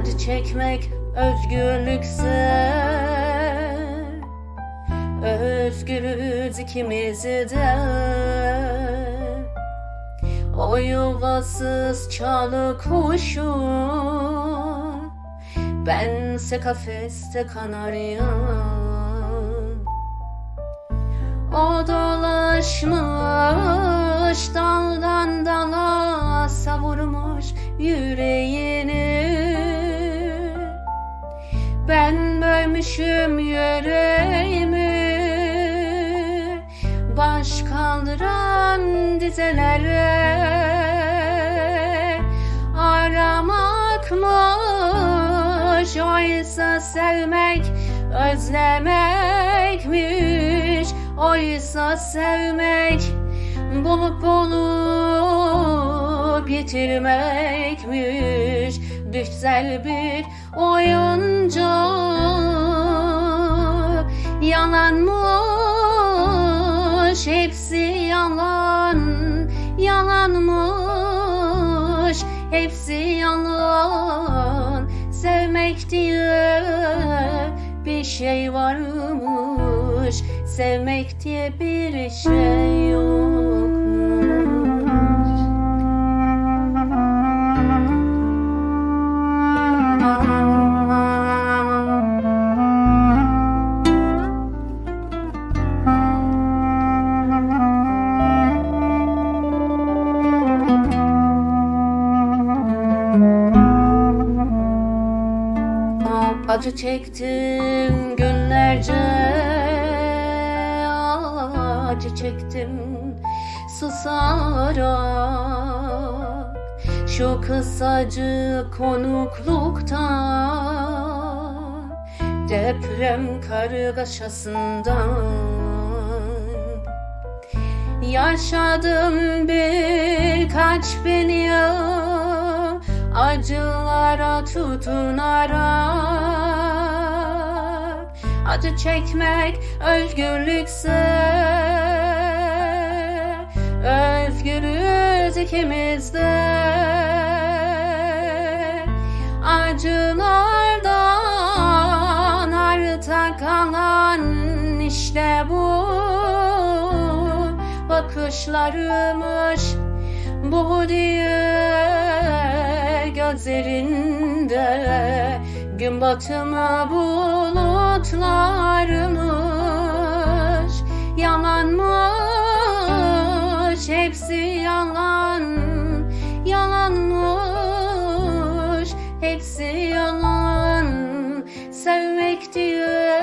Acı çekmek özgürlükse Özgürüz ikimiz de. O yuvasız çalı kuşum Bense kafeste kanaryam O dolaşmış Ben bölmüşüm yüreğimi. Baş kaldıran dizelere. Aramakmış oysa sevmek özlemekmiş. Oysa sevmek bulup bulup yitirmekmiş Düşsel bir oyuncak Yalanmış hepsi yalan. Yalanmış hepsi yalan. Sevmek diye bir şey varmış. Sevmek diye bir şey yokmuş Acı çektim günlerce Acı çektim susarak. Şu kısacı konuklukta Deprem kargaşasından. Yaşadım birkaç bin yıl Acılara tutunarak Acı çekmek özgürlükse Özgürüz ikimiz de Acılardan arta kalan işte bu. Bakışlarımış bu diye gözlerinde gün batımı bulutlarmış yalanmış hepsi yalan yalanmış hepsi yalan. Sevmek diye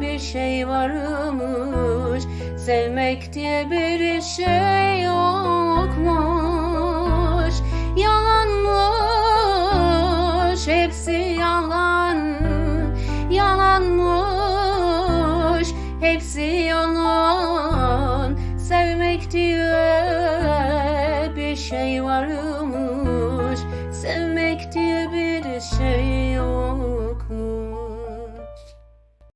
bir şey varmış Sevmek diye bir şey yokmuş hepsi yalan Yalanmış. Hepsi yalan Sevmek diye bir şey varmış. Sevmek diye bir şey